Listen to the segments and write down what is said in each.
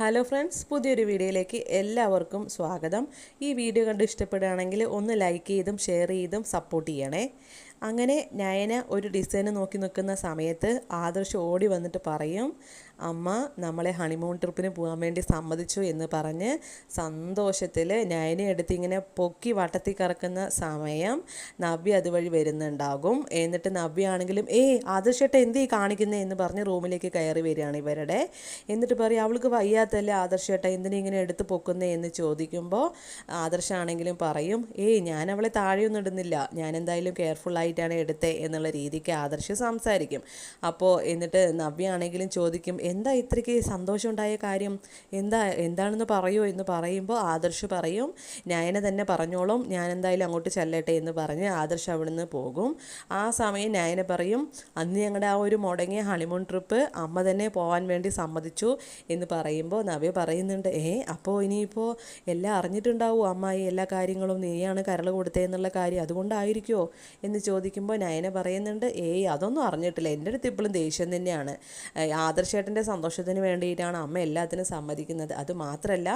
Hello friends പുതിയൊരു വീഡിയോയിലേക്ക് എല്ലാവർക്കും സ്വാഗതം. ഈ വീഡിയോ കണ്ട് ഇഷ്ടപ്പെടുകയാണെങ്കിൽ ഒന്ന് ലൈക്ക് ചെയ്തും ഷെയർ ചെയ്തും സപ്പോർട്ട് ചെയ്യണേ. അങ്ങനെ നയന ഒരു ഡിസൈന് നോക്കി നിൽക്കുന്ന സമയത്ത് ആദർശ് ഓടി വന്നിട്ട് പറയും അമ്മ നമ്മളെ ഹണിമൂൺ ട്രിപ്പിന് പോകാൻ വേണ്ടി സമ്മതിച്ചു എന്ന് പറഞ്ഞ് സന്തോഷത്തിൽ നയനെ എടുത്ത് ഇങ്ങനെ പൊക്കി വട്ടത്തിൽ കറക്കുന്ന സമയം നവ്യ അതുവഴി വരുന്നുണ്ടാകും. എന്നിട്ട് നവ്യ ആണെങ്കിലും ഏ ആദർശേട്ട ഈ കാണിക്കുന്നത് എന്ന് പറഞ്ഞ് റൂമിലേക്ക് കയറി വരികയാണ് ഇവരുടെ. എന്നിട്ട് പറയും അവൾക്ക് വയ്യാത്തല്ലേ ആദർശേട്ട എന്തിനാ ഇങ്ങനെ എടുത്ത് പൊക്കുന്നേ? എന്ന് ചോദിക്കുമ്പോൾ ആദർശാണെങ്കിലും പറയും ഏയ് ഞാൻ അവളെ താഴെയൊന്നും ഇടുന്നില്ല. ഞാൻ എന്തായാലും കെയർഫുൾ ആയിട്ടാണ് എടുത്തത് എന്നുള്ള രീതിക്ക് ആദർശ് സംസാരിക്കും. അപ്പോൾ എന്നിട്ട് നവ്യ ആണെങ്കിലും ചോദിക്കും എന്താ ഇത്രയ്ക്ക് സന്തോഷമുണ്ടായ കാര്യം? എന്താ എന്താണെന്ന് പറയൂ? എന്ന് പറയുമ്പോൾ ആദർശ് പറയും നയന തന്നെ പറഞ്ഞോളും ഞാൻ എന്തായാലും അങ്ങോട്ട് ചെല്ലട്ടെ എന്ന് പറഞ്ഞ് ആദർശ് അവിടുന്ന് പോകും. ആ സമയം നയന പറയും അന്ന് ഞങ്ങളുടെ ആ ഒരു മുടങ്ങിയ ഹണിമൂൺ ട്രിപ്പ് അമ്മ തന്നെ പോകാൻ വേണ്ടി സമ്മതിച്ചു എന്ന് പറയുമ്പോൾ നവ്യ പറയുന്നുണ്ട് ഏ അപ്പോൾ ഇനിയിപ്പോൾ എല്ലാം അറിഞ്ഞിട്ടുണ്ടാവും അമ്മായി എല്ലാ കാര്യങ്ങളും നീയാണ് കരൾ കൊടുത്തേ എന്നുള്ള കാര്യം അതുകൊണ്ടായിരിക്കുമോ എന്ന് ചോദിക്കുമ്പോൾ നയന പറയുന്നുണ്ട് ഏയ് അതൊന്നും അറിഞ്ഞിട്ടില്ല. എന്റെ അടുത്ത് ഇപ്പോഴും ദേഷ്യം തന്നെയാണ്. ആദർശേട്ടന്റെ സന്തോഷത്തിന് വേണ്ടിയിട്ടാണ് അമ്മ എല്ലാത്തിനും സമ്മതിക്കുന്നത്. അത് മാത്രമല്ല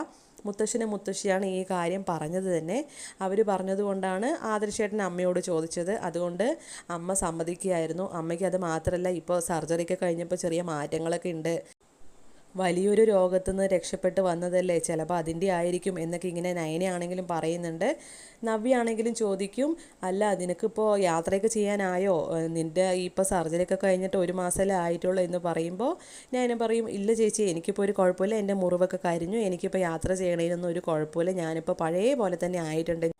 മുത്തശ്ശനും മുത്തശ്ശിയാണ് ഈ കാര്യം പറഞ്ഞത് തന്നെ. അവർ പറഞ്ഞതുകൊണ്ടാണ് ആദർശേട്ടൻ അമ്മയോട് ചോദിച്ചത്. അതുകൊണ്ട് അമ്മ സമ്മതിക്കുകയായിരുന്നു. അമ്മയ്ക്ക് അത് മാത്രമല്ല ഇപ്പോൾ സർജറിയൊക്കെ കഴിഞ്ഞപ്പോൾ ചെറിയ മാറ്റങ്ങളൊക്കെ ഉണ്ട്. വലിയൊരു രോഗത്തു നിന്ന് രക്ഷപ്പെട്ട് വന്നതല്ലേ? ചിലപ്പോൾ അതിന്റെ ആയിരിക്കും എന്നൊക്കെ ഇങ്ങനെ നയനയാണെങ്കിലും പറയുന്നുണ്ട്. നവ്യാണെങ്കിലും ചോദിക്കും അല്ല നിനക്കിപ്പോൾ യാത്രയൊക്കെ ചെയ്യാനായോ? നിന്റെ ഇപ്പോൾ സർജറിയൊക്കെ കഴിഞ്ഞിട്ട് ഒരു മാസമല്ലേ ആയിട്ടുള്ളൂ എന്ന് പറയുമ്പോൾ ഞാൻ പറയും ഇല്ല ചേച്ചി എനിക്കിപ്പോൾ ഒരു കുഴപ്പമില്ല. എന്റെ മുറിവൊക്കെ കരിഞ്ഞു. എനിക്കിപ്പോൾ യാത്ര ചെയ്യണതിനൊന്നും ഒരു കുഴപ്പമില്ല. ഞാനിപ്പോൾ പഴയ പോലെ തന്നെ ആയിട്ടുണ്ട്.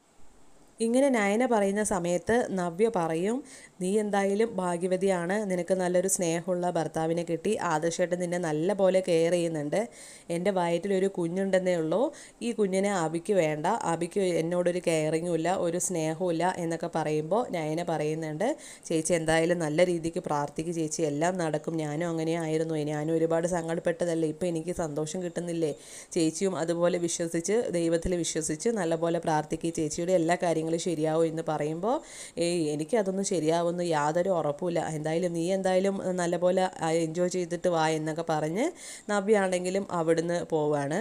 ഇങ്ങനെ നയന പറയുന്ന സമയത്ത് നവ്യ പറയും നീ എന്തായാലും ഭാഗ്യവതിയാണ്. നിനക്ക് നല്ലൊരു സ്നേഹമുള്ള ഭർത്താവിനെ കിട്ടി. ആദർശമായിട്ട് നിന്നെ നല്ല പോലെ കെയർ ചെയ്യുന്നുണ്ട്. എന്റെ വയറ്റിലൊരു കുഞ്ഞുണ്ടെന്നേ ഉള്ളൂ. ഈ കുഞ്ഞിനെ അബിക്ക് വേണ്ട. അബിക്ക് എന്നോടൊരു കെയറിങ്ങും ഇല്ല ഒരു സ്നേഹവും ഇല്ല എന്നൊക്കെ പറയുമ്പോൾ നയന പറയുന്നുണ്ട് ചേച്ചി എന്തായാലും നല്ല രീതിക്ക് പ്രാർത്ഥിക്കും ചേച്ചി. എല്ലാം നടക്കും. ഞാനും അങ്ങനെ ആയിരുന്നു. ഞാനും ഒരുപാട് സങ്കടപ്പെട്ടതല്ലേ? ഇപ്പോൾ എനിക്ക് സന്തോഷം കിട്ടുന്നില്ലേ? ചേച്ചിയും അതുപോലെ വിശ്വസിച്ച് ദൈവത്തിൽ വിശ്വസിച്ച് നല്ലപോലെ പ്രാർത്ഥിക്കുക ചേച്ചിയുടെ എല്ലാ കാര്യങ്ങളും ശരിയാവും എന്ന് പറയുമ്പോൾ ഏയ് എനിക്ക് അതൊന്നും ശരിയാവുമെന്ന് യാതൊരു ഉറപ്പില്ല എന്തായാലും നീ എന്തായാലും നല്ലപോലെ എൻജോയ് ചെയ്തിട്ട് വാ എന്നൊക്കെ പറഞ്ഞ് നവ്യ ആണെങ്കിലും അവിടുന്ന് പോവാണ്.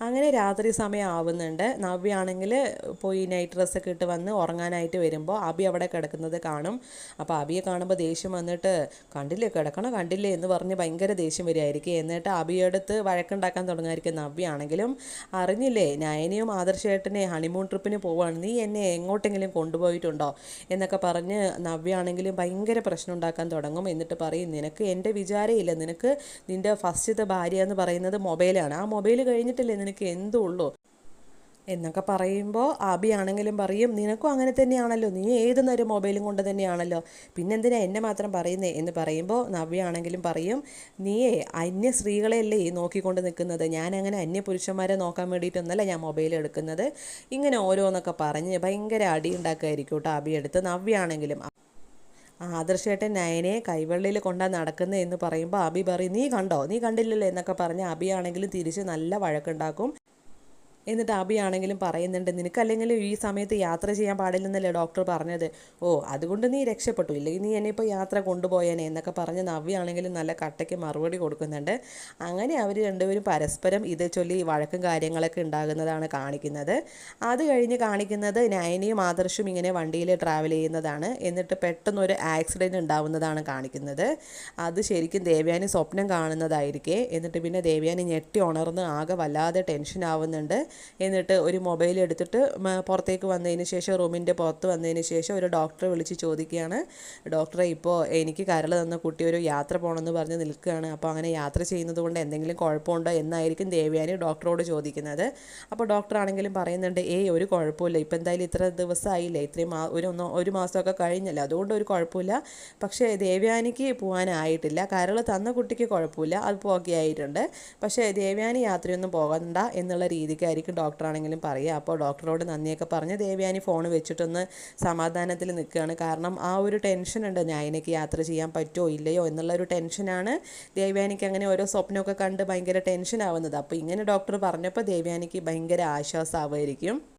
അങ്ങനെ രാത്രി സമയം ആവുന്നുണ്ട് നവ്യ ആണെങ്കിൽ പോയി നൈറ്റ് ഡ്രസ്സൊക്കെ ഇട്ട് വന്ന് ഉറങ്ങാനായിട്ട് വരുമ്പോൾ അബി അവിടെ കിടക്കുന്നത് കാണും. അപ്പോൾ അബിയെ കാണുമ്പോൾ ദേഷ്യം വന്നിട്ട് കണ്ടില്ലേ കിടക്കണോ? കണ്ടില്ലേ? എന്ന് പറഞ്ഞ് ഭയങ്കര ദേഷ്യം വരികയായിരിക്കും. എന്നിട്ട് അബിയെടുത്ത് വഴക്കുണ്ടാക്കാൻ തുടങ്ങായിരിക്കും നവ്യ ആണെങ്കിലും. അറിഞ്ഞില്ലേ നയനയും ആദർശേട്ടനെ ഹണിമൂൺ ട്രിപ്പിന് പോവാണ്. നീ എന്നെ എങ്ങോട്ടെങ്കിലും കൊണ്ടുപോയിട്ടുണ്ടോ? എന്നൊക്കെ പറഞ്ഞ് നവ്യ ആണെങ്കിലും ഭയങ്കര പ്രശ്നം ഉണ്ടാക്കാൻ തുടങ്ങും. എന്നിട്ട് പറയും നിനക്ക് എന്റെ വിചാരമില്ല. നിനക്ക് നിന്റെ ഫസ്റ്റത്തെ ഭാര്യ എന്ന് പറയുന്നത് മൊബൈലാണ്. ആ മൊബൈൽ കഴിഞ്ഞിട്ടില്ലേ നിനക്ക് എന്തുള്ളൂ? എന്നൊക്കെ പറയുമ്പോൾ ആബി ആണെങ്കിലും പറയും നിനക്കും അങ്ങനെ തന്നെയാണല്ലോ. നീ ഏത് നേരം മൊബൈലും കൊണ്ട് തന്നെയാണല്ലോ. പിന്നെന്തിനാ എന്നെ മാത്രം പറയുന്നേ? എന്ന് പറയുമ്പോൾ നവ്യ ആണെങ്കിലും പറയും നീയേ അന്യ സ്ത്രീകളെയല്ലേ നോക്കിക്കൊണ്ട് നിൽക്കുന്നത്? ഞാൻ അങ്ങനെ അന്യ പുരുഷന്മാരെ നോക്കാൻ വേണ്ടിയിട്ടൊന്നല്ല ഞാൻ മൊബൈൽ എടുക്കുന്നത്. ഇങ്ങനെ ഓരോന്നൊക്കെ പറഞ്ഞ് ഭയങ്കര അടി ഉണ്ടാക്കുമായിരിക്കും കേട്ടോ ആബി എടുത്ത് നവ്യ ആണെങ്കിലും ആദർശേട്ടൻ നയനെ കൈവെള്ളിയിൽ കൊണ്ടാ നടക്കുന്നത് എന്ന് പറയുമ്പോൾ അബി പറയും നീ കണ്ടോ? നീ കണ്ടില്ലല്ലോ എന്നൊക്കെ പറഞ്ഞ് അബിയാണെങ്കിലും തിരിച്ച് നല്ല വഴക്കുണ്ടാക്കും. എന്നിട്ട് അബി ആണെങ്കിലും പറയുന്നുണ്ട് നിനക്കല്ലെങ്കിൽ ഈ സമയത്ത് യാത്ര ചെയ്യാൻ പാടില്ലെന്നല്ലേ ഡോക്ടർ പറഞ്ഞത്? ഓ അതുകൊണ്ട് നീ രക്ഷപ്പെട്ടു. ഇല്ലെങ്കിൽ നീ എന്നെ ഇപ്പോൾ യാത്ര കൊണ്ടുപോയേനെ എന്നൊക്കെ പറഞ്ഞ് നവ്യ ആണെങ്കിലും നല്ല കട്ടയ്ക്ക് മറുപടി കൊടുക്കുന്നുണ്ട്. അങ്ങനെ അവർ രണ്ടുപേരും പരസ്പരം ഇത് ചൊല്ലി വഴക്കും കാര്യങ്ങളൊക്കെ ഉണ്ടാകുന്നതാണ് കാണിക്കുന്നത്. അത് കഴിഞ്ഞ് കാണിക്കുന്നത് നയനിയും ആദർശും ഇങ്ങനെ വണ്ടിയിൽ ട്രാവൽ ചെയ്യുന്നതാണ്. എന്നിട്ട് പെട്ടെന്നൊരു ആക്സിഡന്റ് ഉണ്ടാവുന്നതാണ് കാണിക്കുന്നത്. അത് ശരിക്കും ദേവയാനി സ്വപ്നം കാണുന്നതായിരിക്കേ. എന്നിട്ട് പിന്നെ ദേവയാനി ഞെട്ടി ഉണർന്ന് ആകെ വല്ലാതെ ടെൻഷൻ ആവുന്നുണ്ട്. എന്നിട്ട് ഒരു മൊബൈൽ എടുത്തിട്ട് പുറത്തേക്ക് വന്നതിന് ശേഷം റൂമിന്റെ പുറത്ത് വന്നതിന് ശേഷം ഒരു ഡോക്ടറെ വിളിച്ച് ചോദിക്കുകയാണ്. ഡോക്ടറെ ഇപ്പോൾ എനിക്ക് കരൾ തന്ന കുട്ടി ഒരു യാത്ര പോകണമെന്ന് പറഞ്ഞ് നിൽക്കുകയാണ്. അപ്പോൾ അങ്ങനെ യാത്ര ചെയ്യുന്നത് കൊണ്ട് എന്തെങ്കിലും കുഴപ്പമുണ്ടോ എന്നായിരിക്കും ദേവയാനി ഡോക്ടറോട് ചോദിക്കുന്നത്. അപ്പോൾ ഡോക്ടർ ആണെങ്കിലും പറയുന്നുണ്ട് ഏ ഒരു കുഴപ്പമില്ല. ഇപ്പം എന്തായാലും ഇത്ര ദിവസമായില്ലേ ഇത്രയും മാ ഒരു ഒന്നോ ഒരു മാസമൊക്കെ കഴിഞ്ഞല്ല? അതുകൊണ്ട് ഒരു കുഴപ്പമില്ല. പക്ഷേ ദേവയാനിക്ക് പോകാനായിട്ടില്ല കരൾ തന്ന കുട്ടിക്ക് കുഴപ്പമില്ല. അത് പോകെ ആയിട്ടുണ്ട് പക്ഷേ ദേവയാനി യാത്രയൊന്നും പോകണ്ട എന്നുള്ള രീതിക്കായിരിക്കും ഡോക്ടർ ആണെങ്കിലും പറയുക അപ്പോൾ ഡോക്ടറോട് നന്ദിയൊക്കെ പറഞ്ഞ് ദേവ്യാനി ഫോൺ വെച്ചിട്ടൊന്ന് സമാധാനത്തിൽ നിൽക്കുകയാണ്. കാരണം ആ ഒരു ടെൻഷനുണ്ട് നയനയ്ക്ക് യാത്ര ചെയ്യാൻ പറ്റുമോ ഇല്ലയോ എന്നുള്ള ഒരു ടെൻഷനാണ് ദേവ്യാനിക്ക് അങ്ങനെ ഓരോ സ്വപ്നമൊക്കെ കണ്ട് ഭയങ്കര ടെൻഷൻ ആവുന്നത് അപ്പോൾ ഇങ്ങനെ ഡോക്ടർ പറഞ്ഞപ്പോൾ ദേവ്യാനിക്ക് ഭയങ്കര ആശ്വാസമാവുമായിരിക്കും.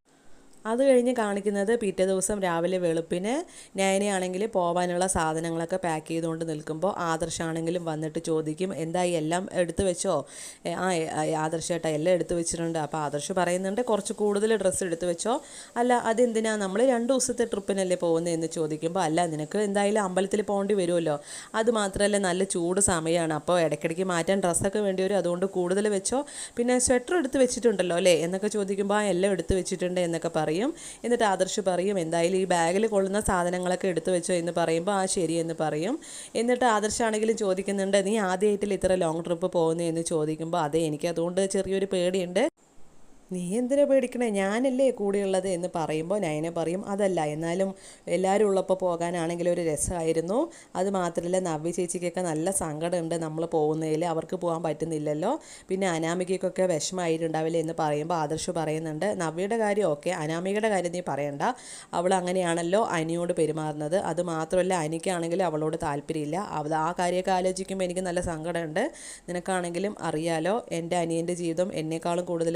അത് കഴിഞ്ഞ് കാണിക്കുന്നത് പിറ്റേ ദിവസം രാവിലെ വെളുപ്പിന് നയനയാണെങ്കിൽ പോകാനുള്ള സാധനങ്ങളൊക്കെ പാക്ക് ചെയ്തുകൊണ്ട് നിൽക്കുമ്പോൾ ആദർശാണെങ്കിലും വന്നിട്ട് ചോദിക്കും എന്തായി എല്ലാം എടുത്തു വെച്ചോ? ആ ആദർശ ആ, ആദർശേട്ടാ എല്ലാം എടുത്തു വെച്ചിട്ടുണ്ട്. അപ്പോൾ ആദർശ് പറയുന്നുണ്ട് കുറച്ച് കൂടുതൽ ഡ്രസ്സ് എടുത്തു വെച്ചോ. അല്ല അതെന്തിനാ? നമ്മൾ രണ്ട് ദിവസത്തെ ട്രിപ്പിനല്ലേ പോകുന്നത് എന്ന് ചോദിക്കുമ്പോൾ അല്ല നിനക്ക് എന്തായാലും അമ്പലത്തിൽ പോകേണ്ടി വരുമല്ലോ. അത് മാത്രമല്ല നല്ല ചൂട് സമയമാണ്. അപ്പോൾ ഇടയ്ക്കിടയ്ക്ക് മാറ്റാൻ ഡ്രസ്സൊക്കെ വേണ്ടി വരും. അതുകൊണ്ട് കൂടുതൽ വെച്ചോ. പിന്നെ സ്വെറ്റർ എടുത്ത് വെച്ചിട്ടുണ്ടല്ലോ അല്ലേ? എന്നൊക്കെ ചോദിക്കുമ്പോൾ ആ എല്ലാം എടുത്ത് വെച്ചിട്ടുണ്ട് എന്നൊക്കെ പറയും. എന്നിട്ട് ആദർശ് പറയും എന്തായാലും ഈ ബാഗിൽ കൊള്ളുന്ന സാധനങ്ങളൊക്കെ എടുത്തു വെച്ചോ എന്ന് പറയുമ്പോൾ ആ ശരി എന്ന് പറയും. എന്നിട്ട് ആദർശാണെങ്കിലും ചോദിക്കുന്നുണ്ട് നീ ആദ്യമായിട്ടില്ല ഇത്ര ലോങ് ട്രിപ്പ് പോകുന്നതെന്ന് ചോദിക്കുമ്പോൾ അതെ എനിക്ക് അതുകൊണ്ട് ചെറിയൊരു പേടിയുണ്ട്. നീ എന്തിനാ പേടിക്കണേ? ഞാനല്ലേ കൂടെയുള്ളത് എന്ന് പറയുമ്പോൾ നയന പറയും അതല്ല എന്നാലും എല്ലാവരും ഉള്ളപ്പോൾ പോകാനാണെങ്കിൽ ഒരു രസമായിരുന്നു. അത് മാത്രമല്ല നവ്യ ചേച്ചിക്കൊക്കെ നല്ല സങ്കടമുണ്ട് നമ്മൾ പോകുന്നതിൽ അവർക്ക് പോകാൻ പറ്റുന്നില്ലല്ലോ. പിന്നെ അനാമികയ്ക്കൊക്കെ വിഷമമായിട്ടുണ്ടാവില്ല എന്ന് പറയുമ്പോൾ ആദർശ് പറയുന്നുണ്ട് നവ്യയുടെ കാര്യം ഓക്കെ അനാമികയുടെ കാര്യം നീ പറയണ്ട. അവൾ അങ്ങനെയാണല്ലോ അനിയോട് പെരുമാറുന്നത്. അത് മാത്രമല്ല അനിക്കാണെങ്കിൽ അവളോട് താല്പര്യമില്ല. അവൾ ആ കാര്യമൊക്കെ ആലോചിക്കുമ്പോൾ എനിക്ക് നല്ല സങ്കടമുണ്ട്. നിനക്കാണെങ്കിലും അറിയാലോ എന്റെ അനിയന്റെ ജീവിതം എന്നെക്കാളും കൂടുതൽ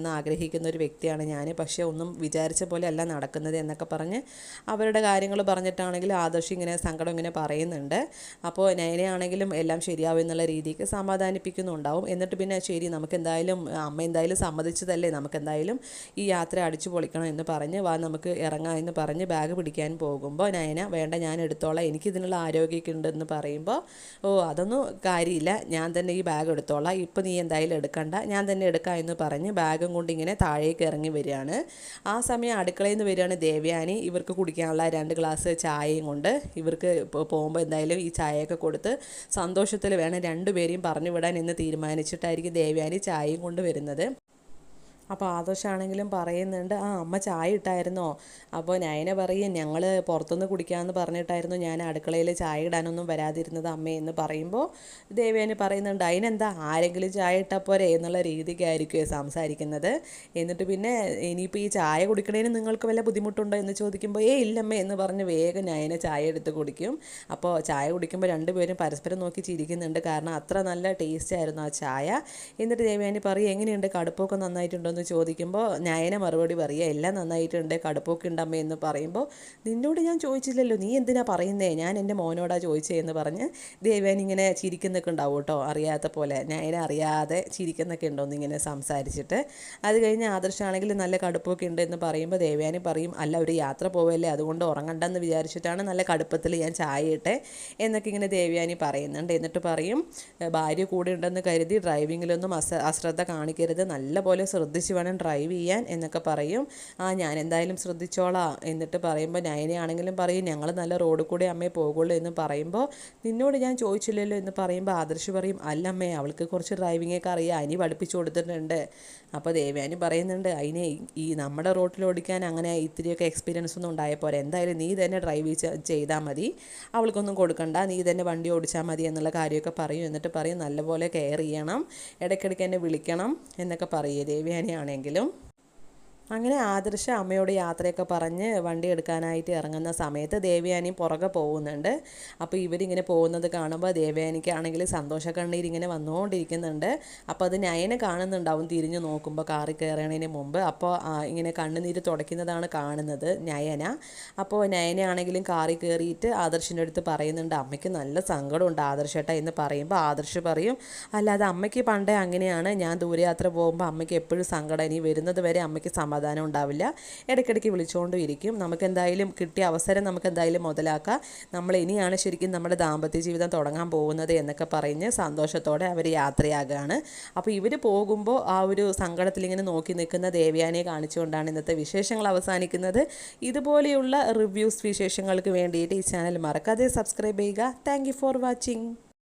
നന്നാവണമെന്ന് ആഗ്രഹിക്കുന്ന ഒരു വ്യക്തിയാണ് ഞാൻ പക്ഷേ ഒന്നും വിചാരിച്ച പോലെ അല്ല നടക്കുന്നത് എന്നൊക്കെ പറഞ്ഞ് അവരുടെ കാര്യങ്ങൾ പറഞ്ഞിട്ടാണെങ്കിലും ആദർശ് ഇങ്ങനെ സങ്കടം ഇങ്ങനെ പറയുന്നുണ്ട്. അപ്പോൾ നയനയാണെങ്കിലും എല്ലാം ശരിയാവും എന്നുള്ള രീതിക്ക് സമാധാനിപ്പിക്കുന്നുണ്ടാവും. എന്നിട്ട് പിന്നെ ശരി നമുക്ക് എന്തായാലും അമ്മ എന്തായാലും സമ്മതിച്ചതല്ലേ? നമുക്ക് എന്തായാലും ഈ യാത്ര അടിച്ചു പൊളിക്കണം എന്ന് പറഞ്ഞ് വാ നമുക്ക് ഇറങ്ങാം എന്ന് പറഞ്ഞ് ബാഗ് പിടിക്കാൻ പോകുമ്പോൾ നയന വേണ്ട ഞാൻ എടുത്തോളാം. എനിക്കിതിനുള്ള ആരോഗ്യമൊക്കെ ഉണ്ടെന്ന് പറയുമ്പോൾ ഓ അതൊന്നും കാര്യമില്ല. ഞാൻ തന്നെ ഈ ബാഗ് എടുത്തോളാം. ഇപ്പം നീ എന്തായാലും എടുക്കണ്ട. ഞാൻ തന്നെ എടുക്കാം എന്ന് പറഞ്ഞ് ബാഗും കൊണ്ട് ഇങ്ങനെ താഴേക്ക് ഇറങ്ങി വരികയാണ്. ആ സമയം അടുക്കളയിൽ നിന്ന് വരികയാണ് ദേവയാനി. ഇവർക്ക് കുടിക്കാനുള്ള രണ്ട് ഗ്ലാസ് ചായയും കൊണ്ട് ഇവർക്ക് പോകുമ്പോൾ എന്തായാലും ഈ ചായയൊക്കെ കൊടുത്ത് സന്തോഷത്തിൽ വേണം രണ്ടുപേരെയും പറഞ്ഞു വിടാൻ എന്ന് തീരുമാനിച്ചിട്ടായിരിക്കും ദേവയാനി ചായയും കൊണ്ട് വരുന്നത്. അപ്പോൾ ആദർശാണെങ്കിലും പറയുന്നുണ്ട് ആ അമ്മ ചായ ഇട്ടായിരുന്നോ? അപ്പോൾ നയന പറയും ഞങ്ങൾ പുറത്തുനിന്ന് കുടിക്കാമെന്ന് പറഞ്ഞിട്ടായിരുന്നു ഞാൻ അടുക്കളയിൽ ചായ ഇടാനൊന്നും വരാതിരുന്നത് അമ്മേ എന്ന് പറയുമ്പോൾ ദേവേനെ പറയുന്നുണ്ട് അതിനെന്താ? ആരെങ്കിലും ചായ ഇട്ടാൽ പോരെ എന്നുള്ള രീതിക്കായിരിക്കും സംസാരിക്കുന്നത്. എന്നിട്ട് പിന്നെ ഇനിയിപ്പോൾ ഈ ചായ കുടിക്കണേന് നിങ്ങൾക്ക് വല്ല ബുദ്ധിമുട്ടുണ്ടോ? എന്ന് ചോദിക്കുമ്പോൾ ഏ ഇല്ലമ്മേ എന്ന് പറഞ്ഞ് വേഗം നയന ചായ എടുത്ത് കുടിക്കും. അപ്പോൾ ചായ കുടിക്കുമ്പോൾ രണ്ടുപേരും പരസ്പരം നോക്കി ചിരിക്കുന്നുണ്ട് കാരണം അത്ര നല്ല ടേസ്റ്റ് ആയിരുന്നു ആ ചായ. എന്നിട്ട് ദേവയാനി പറയും എങ്ങനെയുണ്ട്? കടുപ്പൊക്കെ നന്നായിട്ടുണ്ടോ എന്ന് ചോദിക്കുമ്പോൾ നയന മറുപടി പറയുക എല്ലാം നന്നായിട്ടുണ്ട് കടുപ്പൊക്കെ ഉണ്ടമ്മേ എന്ന് പറയുമ്പോൾ നിന്നോട് ഞാൻ ചോദിച്ചില്ലല്ലോ നീ എന്തിനാ പറയുന്നേ? ഞാൻ എന്റെ മോനോടാ ചോദിച്ചേ എന്ന് പറഞ്ഞ് ദേവയാനി ഇങ്ങനെ ചിരിക്കുന്നൊക്കെ ഉണ്ടാവും കേട്ടോ അറിയാത്ത പോലെ. നയന അറിയാതെ ചിരിക്കുന്നൊക്കെ ഉണ്ടോന്ന് ഇങ്ങനെ സംസാരിച്ചിട്ട്. അത് കഴിഞ്ഞ് ആദർശാണെങ്കിൽ നല്ല കടുപ്പൊക്കെ ഉണ്ട് എന്ന് പറയുമ്പോൾ ദേവയാനി പറയും അല്ല ഒരു യാത്ര പോവല്ലേ അതുകൊണ്ട് ഉറങ്ങണ്ടെന്ന് വിചാരിച്ചിട്ടാണ് നല്ല കടുപ്പത്തിൽ ഞാൻ ചായ ഇട്ടെ എന്നൊക്കെ ഇങ്ങനെ ദേവയാനി പറയുന്നുണ്ട്. എന്നിട്ട് പറയും ഭാര്യ കൂടെ ഉണ്ടെന്ന് കരുതി ഡ്രൈവിങ്ങിലൊന്നും അശ്രദ്ധ കാണിക്കരുത് നല്ലപോലെ ശ്രദ്ധിച്ച് വേണം ഡ്രൈവ് ചെയ്യാൻ എന്നൊക്കെ പറയും. ആ ഞാൻ എന്തായാലും ശ്രദ്ധിച്ചോളാം എന്നിട്ട് പറയുമ്പോൾ നയനയാണെങ്കിലും പറയും ഞങ്ങൾ നല്ല റോഡിൽ കൂടെ അമ്മയെ പോകുള്ളൂ എന്ന് പറയുമ്പോൾ നിന്നോട് ഞാൻ ചോദിച്ചില്ലല്ലോ എന്ന് പറയുമ്പോൾ ആദർശ് പറയും അല്ലമ്മേ അവൾക്ക് കുറച്ച് ഡ്രൈവിങ്ങൊക്കെ അറിയാം അനി പഠിപ്പിച്ചു കൊടുത്തിട്ടുണ്ട്. അപ്പോൾ ദേവയാനി പറയുന്നുണ്ട് അതിനെ ഈ നമ്മുടെ റോട്ടിൽ ഓടിക്കാൻ അങ്ങനെ ഇത്തിരിയൊക്കെ എക്സ്പീരിയൻസ് ഒന്നും ഉണ്ടായ പോരെ എന്തായാലും നീ തന്നെ ഡ്രൈവ് ചെയ്താൽ മതി. അവൾക്കൊന്നും കൊടുക്കണ്ട. നീ തന്നെ വണ്ടി ഓടിച്ചാൽ മതി എന്നുള്ള കാര്യമൊക്കെ പറയും. എന്നിട്ട് പറയും നല്ലപോലെ കെയർ ചെയ്യണം. ഇടയ്ക്കിടയ്ക്ക് എന്നെ വിളിക്കണം എന്നൊക്കെ പറയേ ദേവയാനിയാണെങ്കിലും അങ്ങനെ ആദർശ അമ്മയോട് യാത്രയൊക്കെ പറഞ്ഞ് വണ്ടി എടുക്കാനായിട്ട് ഇറങ്ങുന്ന സമയത്ത് ദേവയാനി പുറകെ പോകുന്നുണ്ട്. അപ്പോൾ ഇവരിങ്ങനെ പോകുന്നത് കാണുമ്പോൾ ദേവയാനിക്കാണെങ്കിൽ സന്തോഷക്കണ്ണീർ ഇങ്ങനെ വന്നുകൊണ്ടിരിക്കുന്നുണ്ട്. അപ്പോൾ അത് നയനെ കാണുന്നുണ്ടാവും തിരിഞ്ഞു നോക്കുമ്പോൾ കാറി കയറണതിന് മുമ്പ്. അപ്പോൾ ഇങ്ങനെ കണ്ണുനീര് തുടയ്ക്കുന്നതാണ് കാണുന്നത് നയന. അപ്പോൾ നയനയാണെങ്കിലും കാറി കയറിയിട്ട് ആദർശിന്റെ അടുത്ത് പറയുന്നുണ്ട് അമ്മയ്ക്ക് നല്ല സങ്കടമുണ്ട് ആദർശേട്ട എന്ന് പറയുമ്പോൾ ആദർശ് പറയും അല്ലാതെ അമ്മയ്ക്ക് പണ്ടേ അങ്ങനെയാണ്. ഞാൻ ദൂരയാത്ര പോകുമ്പോൾ അമ്മയ്ക്ക് എപ്പോഴും സങ്കടം. ഇനി വരുന്നത് വരെ അമ്മയ്ക്ക് സമാധാനം ഉണ്ടാവില്ല. ഇടയ്ക്കിടയ്ക്ക് വിളിച്ചുകൊണ്ടും ഇരിക്കും നമുക്ക് എന്തായാലും കിട്ടിയ അവസരം നമുക്ക് എന്തായാലും മുതലാക്കാം. നമ്മൾ ഇനിയാണ് ശരിക്കും നമ്മുടെ ദാമ്പത്യ ജീവിതം തുടങ്ങാൻ പോകുന്നത് എന്നൊക്കെ പറഞ്ഞ് സന്തോഷത്തോടെ അവർ യാത്രയാകുകയാണ്. അപ്പോൾ ഇവർ പോകുമ്പോൾ ആ ഒരു സങ്കടത്തിൽ ഇങ്ങനെ നോക്കി നിൽക്കുന്ന ദേവ്യാനെ കാണിച്ചുകൊണ്ടാണ് ഇന്നത്തെ വിശേഷങ്ങൾ അവസാനിക്കുന്നത്. ഇതുപോലെയുള്ള റിവ്യൂസ് വിശേഷങ്ങൾക്ക് വേണ്ടിയിട്ട് ഈ ചാനൽ മറക്കാതെ സബ്സ്ക്രൈബ് ചെയ്യുക. Thank for watching.